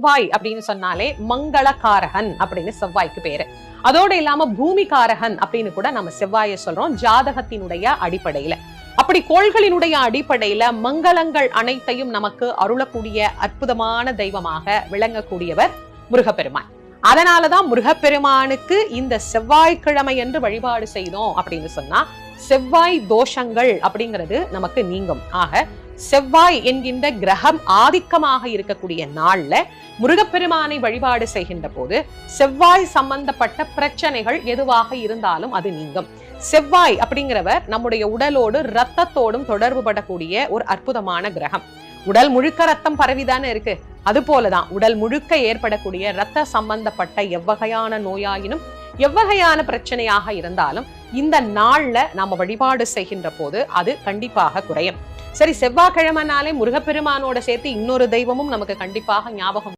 செவ்வாய் அப்படின்னு சொன்னாலே மங்களகாரகன் அப்படின்னு செவ்வாய்க்கு பேரு. அதோட இல்லாம பூமிகாரகன் அப்படின்னு கூட நம்ம செவ்வாயை சொல்றோம் ஜாதகத்தினுடைய அடிப்படையில. அப்படி கோள்களினுடைய அடிப்படையில மங்களங்கள் அனைத்தையும் நமக்கு அருளக்கூடிய அற்புதமான தெய்வமாக விளங்கக்கூடியவர் முருகப்பெருமான். அதனாலதான் முருகப்பெருமானுக்கு இந்த செவ்வாய்க்கிழமை என்று வழிபாடு செய்தோம் அப்படின்னு சொன்னா செவ்வாய் தோஷங்கள் அப்படிங்கிறது நமக்கு நீங்கும். ஆக செவ்வாய் என்கின்ற கிரகம் ஆதிக்கமாக இருக்கக்கூடிய நாள்ல முருகப்பெருமானை வழிபாடு செய்கின்ற போது செவ்வாய் சம்பந்தப்பட்ட பிரச்சனைகள் எதுவாக இருந்தாலும் அது நீங்கும். செவ்வாய் அப்படிங்கிறவர் நம்முடைய உடலோடு ரத்தத்தோடும் தொடர்பு படக்கூடிய ஒரு அற்புதமான கிரகம். உடல் முழுக்க ரத்தம் பரவிதானே இருக்கு. அது போலதான் உடல் முழுக்க ஏற்படக்கூடிய ரத்த சம்பந்தப்பட்ட எவ்வகையான நோயாயினும் எவ்வகையான பிரச்சனையாக இருந்தாலும் இந்த நாள்ல நாம வழிபாடு செய்கின்ற போது அது கண்டிப்பாக குறையும். சரி செவ்வாய்க்கிழமைனாலே முருகப்பெருமானோட சேர்த்து இன்னொரு தெய்வமும் நமக்கு கண்டிப்பாக ஞாபகம்